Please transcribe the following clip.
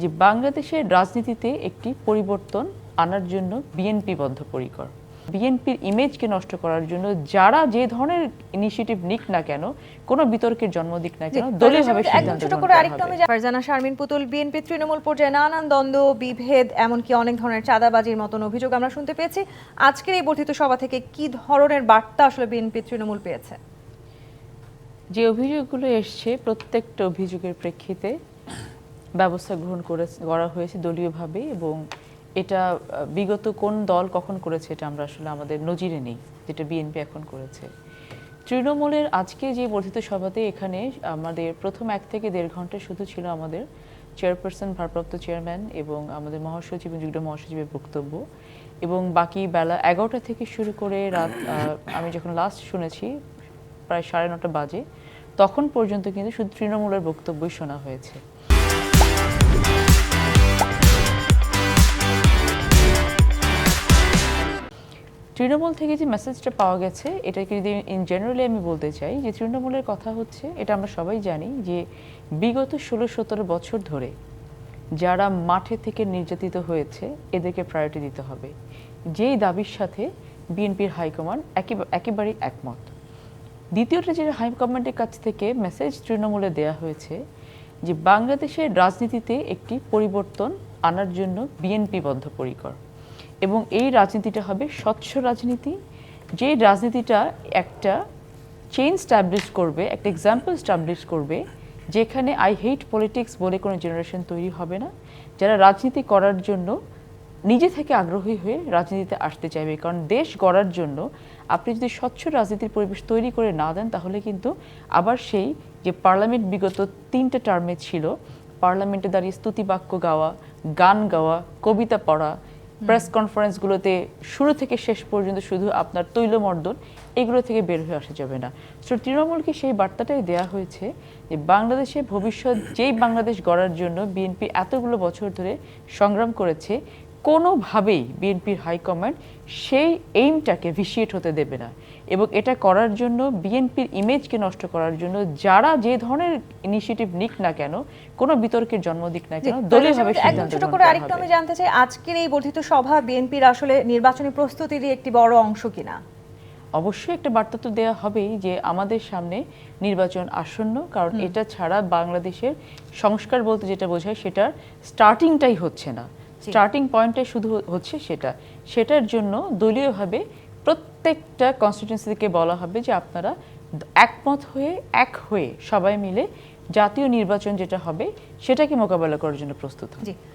যে বাংলাদেশের রাজনীতিতে একটি পরিবর্তন আনার জন্য বিএনপি বদ্ধপরিকর। বিএনপির ইমেজকে নষ্ট করার জন্য যারা যে ধরনের ইনিশিয়েটিভ নিক না কেন কোনো বিতর্কের জন্ম দিক না কেন দলীয়ভাবে সিদ্ধান্ত ছোট করা আরেকটু আমি ফারজানা শারমিন পুতুল বিএনপি তৃণমূল পর্যায়ে নানান দ্বন্দ্ব বিভেদ এমনকি অনেক ধরনের চাঁদাবাজির মতন অভিযোগ আমরা শুনতে পেয়েছি। আজকের এই বর্ধিত সভা থেকে কি ধরনের বার্তা আসলে বিএনপি তৃণমূল পেয়েছে? যে অভিযোগগুলো এসছে প্রত্যেকটা অভিযোগের প্রেক্ষিতে ব্যবস্থা গ্রহণ করে করা হয়েছে দলীয়ভাবে এবং এটা বিগত কোন দল কখন করেছে এটা আমরা আসলে আমাদের নজিরে নেই, যেটা বিএনপি এখন করেছে। তৃণমূলের আজকে যে বর্ধিত সভাতে এখানে আমাদের প্রথম এক থেকে দেড় ঘণ্টা শুধু ছিল আমাদের চেয়ারপারসন ভারপ্রাপ্ত চেয়ারম্যান এবং আমাদের মহাসচিব, যুগ্ম মহাসচিবের বক্তব্য এবং বাকি বেলা এগারোটা থেকে শুরু করে রাত আমি যখন লাস্ট শুনেছি প্রায় সাড়ে নটা বাজে, তখন পর্যন্ত কিন্তু শুধু তৃণমূলের বক্তব্যই শোনা হয়েছে। তৃণমূল থেকে যে মেসেজটা পাওয়া গেছে, এটাকে যদি ইন জেনারেলি আমি বলতে চাই যে তৃণমূলের কথা হচ্ছে, এটা আমরা সবাই জানি যে বিগত ষোলো সতেরো বছর ধরে যারা মাঠে থেকে নির্যাতিত হয়েছে, এদেরকে প্রায়োরিটি দিতে হবে। যেই দাবির সাথে বিএনপির হাইকমান্ড একেবা- একেবারেই একমত। দ্বিতীয়টা যে হাইকমান্ডের কাছ থেকে মেসেজ তৃণমূলে দেয়া হয়েছে যে বাংলাদেশের রাজনীতিতে একটি পরিবর্তন আনার জন্য বিএনপি বদ্ধপরিকর। এবং এই রাজনীতিটা হবে স্বচ্ছ রাজনীতি। যে রাজনীতিটা একটা চেইন স্টাবলিশ করবে, একটা এক্সাম্পল স্টাবলিশ করবে, যেখানে আই হেট পলিটিক্স বলে কোনো জেনারেশন তৈরি হবে না। যারা রাজনীতি করার জন্য নিজে থেকে আগ্রহী হয়ে রাজনীতিতে আসতে চাইবে, কারণ দেশ গড়ার জন্য আপনি যদি স্বচ্ছ রাজনীতির পরিবেশ তৈরি করে না দেন, তাহলে কিন্তু আবার সেই যে পার্লামেন্ট বিগত তিনটে টার্মে ছিল, পার্লামেন্টে দাঁড়িয়ে স্তুতিবাক্য গাওয়া, গান গাওয়া, কবিতা পড়া প্রেস কনফারেন্সগুলোতে শুরু থেকে শেষ পর্যন্ত শুধু আপনার তৈলমর্দন, এগুলো থেকে বের হয়ে আসা যাবে না। সো তৃণমূলকে সেই বার্তাটাই দেয়া হয়েছে যে বাংলাদেশে ভবিষ্যৎ, যেই বাংলাদেশ গড়ার জন্য বিএনপি এতগুলো বছর ধরে সংগ্রাম করেছে কোনোভাবেই বিএনপির হাইকমান্ড সেই এইমটাকে ভিসিয়েট হতে দেবে না। এবং এটা করার জন্য বিএনপির ইমেজকে নষ্ট করার জন্য যারা যে ধরনের ইনিশিয়েটিভ নিক না কেন কোনো বিতর্কের জন্ম দিক না কেন দলীয়ভাবে একদম ছোট করে আরেকটু আমি জানতে চাই আজকের এই বর্ধিত সভা বিএনপির আসলে নির্বাচনী প্রস্তুতিরই একটি বড় অংশ কিনা? অবশ্যই একটা বার্তা তো দেওয়া হবেই যে আমাদের সামনে নির্বাচন আসন্ন কারণ এটা ছাড়া বাংলাদেশের সংস্কার বলতে যেটা বোঝায় সেটার স্টার্টিংটাই হচ্ছে না। স্টার্টিং পয়েন্টটাই শুধু হচ্ছে সেটা। সেটার জন্য দলীয়ভাবে প্রত্যেকটা কনস্টিটিউন্সি বলা হবে যে আপনারা একমত হয়ে এক হয়ে সবাই মিলে জাতীয় নির্বাচন যেটা হবে সেটাকে মোকাবেলা করার জন্য প্রস্তুত জি।